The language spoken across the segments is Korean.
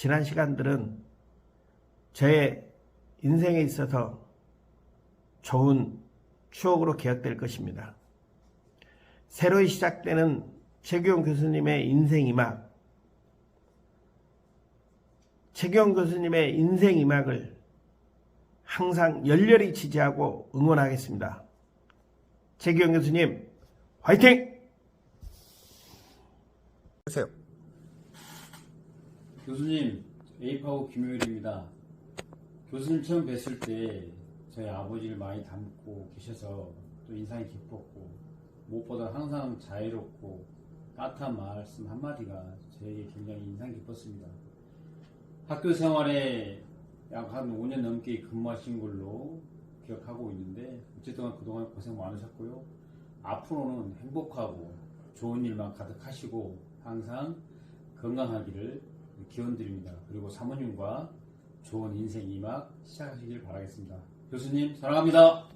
지난 시간들은 저의 인생에 있어서 좋은 추억으로 기억될 것입니다. 새로 시작되는 최규영 교수님의 인생 이막, 최규영 교수님의 인생 이막을 항상 열렬히 지지하고 응원하겠습니다. 최규영 교수님, 화이팅! 하세요. 교수님, 에이파고 김효일입니다. 교수님 처음 뵀을 때 저희 아버지를 많이 닮고 계셔서 또 인상이 깊었고 무엇보다 항상 자유롭고 따뜻한 말씀 한마디가 저에게 굉장히 인상 깊었습니다. 학교 생활에 약 한 5년 넘게 근무하신 걸로 기억하고 있는데 어쨌든 그동안 고생 많으셨고요. 앞으로는 행복하고 좋은 일만 가득하시고 항상 건강하기를 기원드립니다. 그리고 사모님과 좋은 인생 이막 시작하시길 바라겠습니다. 교수님 사랑합니다.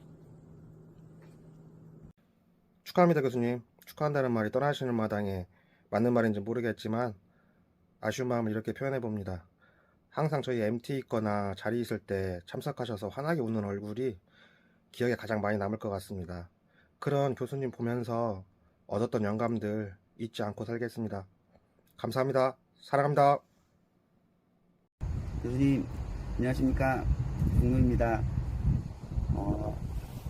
축하합니다, 교수님. 축하한다는 말이 떠나시는 마당에 맞는 말인지 모르겠지만 아쉬운 마음을 이렇게 표현해 봅니다. 항상 저희 MT 있거나 자리 있을 때 참석하셔서 환하게 웃는 얼굴이 기억에 가장 많이 남을 것 같습니다. 그런 교수님 보면서 얻었던 영감들 잊지 않고 살겠습니다. 감사합니다. 사랑합니다. 교수님 안녕하십니까 국무입니다. 어,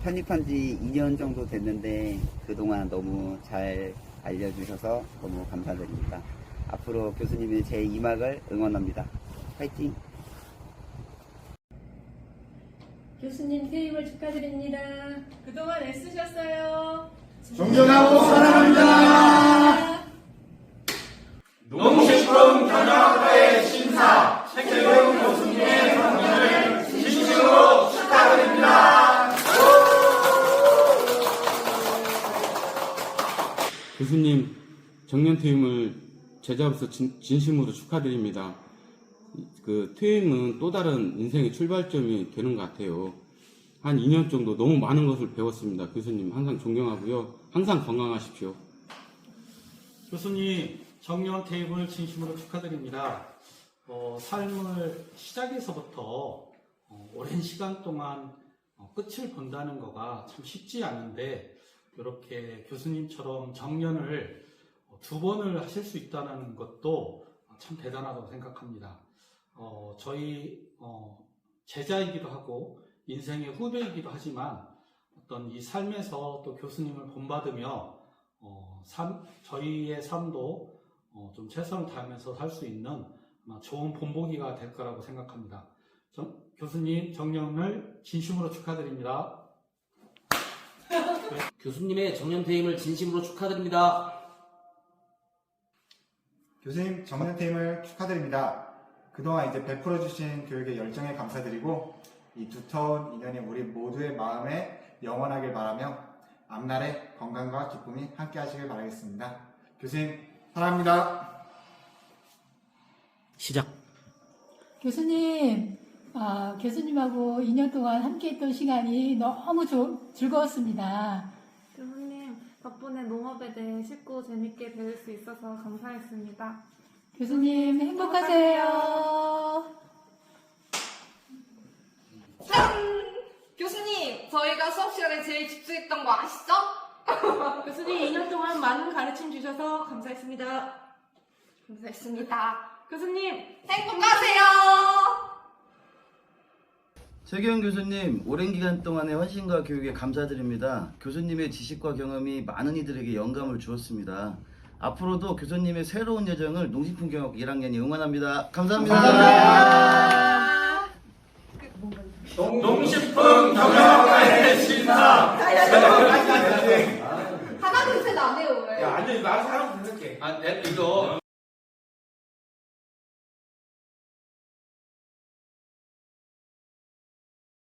편입한 지 2년 정도 됐는데 그동안 너무 잘 알려주셔서 너무 감사드립니다. 앞으로 교수님의 제 2막을 응원합니다. 파이팅! 교수님 퇴임을 축하드립니다. 그동안 애쓰셨어요. 존경하고 사랑합니다. 교수님 정년 퇴임을 제자로서 진, 진심으로 축하드립니다. 그 퇴임은 또 다른 인생의 출발점이 되는 것 같아요. 한 2년 정도 너무 많은 것을 배웠습니다. 교수님 항상 존경하고요. 항상 건강하십시오. 교수님 정년 퇴임을 진심으로 축하드립니다. 어, 삶을 시작에서부터 어, 오랜 시간 동안 어, 끝을 본다는 거가 참 쉽지 않은데 이렇게 교수님처럼 정년을 어, 두 번을 하실 수 있다는 것도 참 대단하다고 생각합니다. 어, 저희 어, 제자이기도 하고 인생의 후배이기도 하지만 어떤 이 삶에서 또 교수님을 본받으며 어, 삶, 저희의 삶도 어, 좀 최선을 다하면서 살 수 있는 좋은 본보기가 될 거라고 생각합니다. 정- 교수님 정년을 진심으로 축하드립니다. 교수님의 정년 퇴임을 진심으로 축하드립니다. 교수님 정년 퇴임을 축하드립니다. 그동안 이제 베풀어 주신 교육의 열정에 감사드리고 이 두터운 인연이 우리 모두의 마음에 영원하길 바라며 앞날에 건강과 기쁨이 함께 하시길 바라겠습니다. 교수님 사랑합니다. 시작. 교수님, 아, 교수님하고 2년 동안 함께했던 시간이 너무 조- 즐거웠습니다. 덕분에 농업에 대해 쉽고 재밌게 배울 수 있어서 감사했습니다. 교수님 행복하세요. 교수님, 저희가 수업 시간에 제일 집중했던 거 아시죠? 교수님 2년 동안 많은 가르침 주셔서 감사했습니다. 감사했습니다. 교수님, 행복하세요! 최경 교수님, 오랜 기간 동안의 헌신과 교육에 감사드립니다. 교수님의 지식과 경험이 많은 이들에게 영감을 주었습니다. 앞으로도 교수님의 새로운 여정을 농식품 경영 1학년이 응원합니다. 감사합니다. 농식품 경영학과의 신사 하나, 둘, 셋안 해요, 왜? 아니 나 사람 부를게 아, 내 이거